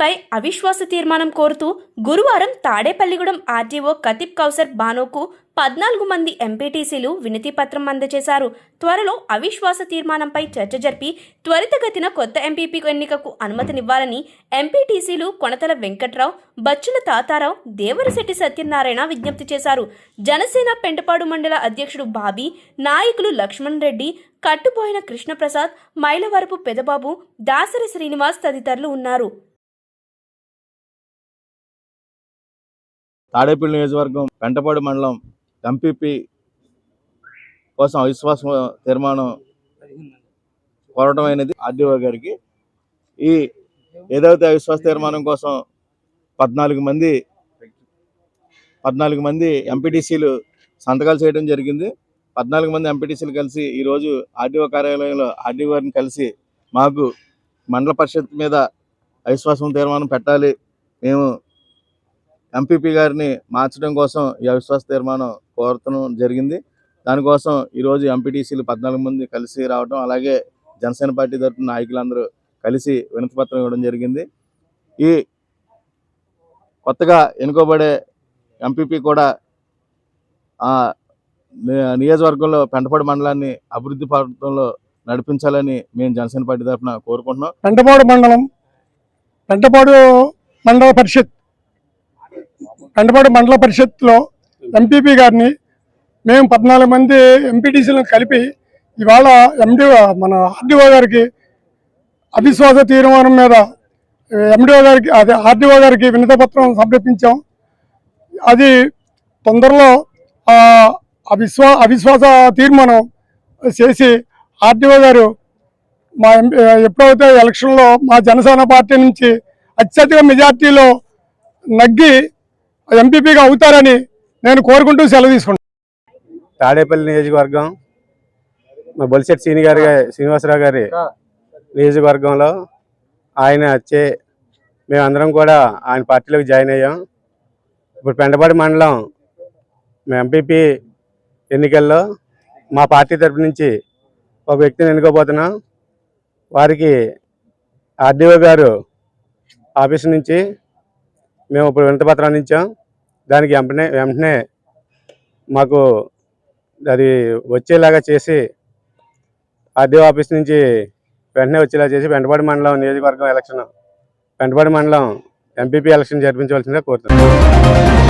పెంటపాడు అవిశ్వాస తీర్మానం కోరుతూ గురువారం తాడేపల్లిగూడెం ఆర్టీఓ కతిబ్ కౌసర్ బానోకు పద్నాలుగు మంది ఎంపీటీసీలు వినతి పత్రం అందజేశారు. త్వరలో అవిశ్వాస తీర్మానంపై చర్చ జరిపి త్వరితగతిన కొత్త ఎంపీపీ ఎన్నికకు అనుమతినివ్వాలని ఎంపీటీసీలు కొనతల వెంకట్రావు బచ్చుల తాతారావు దేవరశెట్టి సత్యనారాయణ విజ్ఞప్తి చేశారు. జనసేన పెంటపాడు మండల అధ్యక్షుడు బాబీ నాయకులు లక్ష్మణ్ రెడ్డి కట్టుపోయిన కృష్ణప్రసాద్ మైలవరపు పెదబాబు దాసరి శ్రీనివాస్ తదితరులు ఉన్నారు. తాడేపల్లి నియోజకవర్గం పెంటపాడు మండలం ఎంపీపీ కోసం అవిశ్వాస తీర్మానం కోరడం అనేది ఆర్డీఓ గారికి. ఈ ఏదైతే అవిశ్వాస తీర్మానం కోసం పద్నాలుగు మంది పద్నాలుగు మంది ఎంపీటీసీలు సంతకాలు చేయడం జరిగింది. పద్నాలుగు మంది ఎంపీటీసీలు కలిసి ఈరోజు ఆర్డీఓ కార్యాలయంలో ఆర్డీఓ గారిని కలిసి మాకు మండల పరిషత్ మీద అవిశ్వాసం తీర్మానం పెట్టాలి. మేము ఎంపీపీ గారిని మార్చడం కోసం ఈ అవిశ్వాస తీర్మానం కోరటం జరిగింది. దానికోసం ఈరోజు ఎంపీటీసీలు పద్నాలుగు మంది కలిసి రావడం అలాగే జనసేన పార్టీ తరఫున నాయకులందరూ కలిసి వినతిపత్రం ఇవ్వడం జరిగింది. ఈ కొత్తగా ఎన్నుకోబడే ఎంపీపీ కూడా ఆ నియోజకవర్గంలో పెంటపాడు మండలాన్ని అభివృద్ధి పడటంలో నడిపించాలని మేము జనసేన పార్టీ తరఫున కోరుకుంటున్నాం. పెంటపాడు మండలం పెంటపాడు మండల పరిషత్ పెంటపాడు మండల పరిషత్లో ఎంపీపీ గారిని మేము పద్నాలుగు మంది ఎంపీటీసీలను కలిపి ఇవాళ ఎండి మన ఆర్డీఓ గారికి అవిశ్వాస తీర్మానం మీద ఎండిఓ గారికి అదే ఆర్డీఓ గారికి వినతపత్రం సమర్పించాం. అది తొందరలో అవిశ్వా అవిశ్వాస తీర్మానం చేసి ఆర్డీఓ గారు మా ఎప్పుడైతే ఎలక్షన్లో మా జనసేన పార్టీ నుంచి అత్యధిక మెజార్టీలో నగ్గి ఎంపీపీగా అవుతారని నేను కోరుకుంటూ సెలవు తీసుకుంటాను తాడేపల్లి నియోజకవర్గం మా బొలిశెట్టి శ్రీని గారి శ్రీనివాసరావు గారి నియోజకవర్గంలో ఆయన వచ్చే మేమందరం కూడా ఆయన పార్టీలోకి జాయిన్ అయ్యాం. ఇప్పుడు పెండపాడి మండలం మేము ఎంపీపీ ఎన్నికల్లో మా పార్టీ తరపు నుంచి ఒక వ్యక్తిని ఎన్నుకోబోతున్నాం. వారికి ఆర్డీఓ గారు ఆఫీస్ నుంచి మేము ఇప్పుడు వినతిపత్రం అందించాం. దానికి వెంటనే వెంటనే మాకు అది వచ్చేలాగా చేసి ఆర్డీఓ ఆఫీస్ నుంచి వెంటనే వచ్చేలా చేసి వెంటపాడి మండలం నియోజకవర్గం ఎలక్షన్ వెంటపాడి మండలం ఎంపీపీ ఎలక్షన్ జరిపించవలసిందిగా కోరుతున్నాను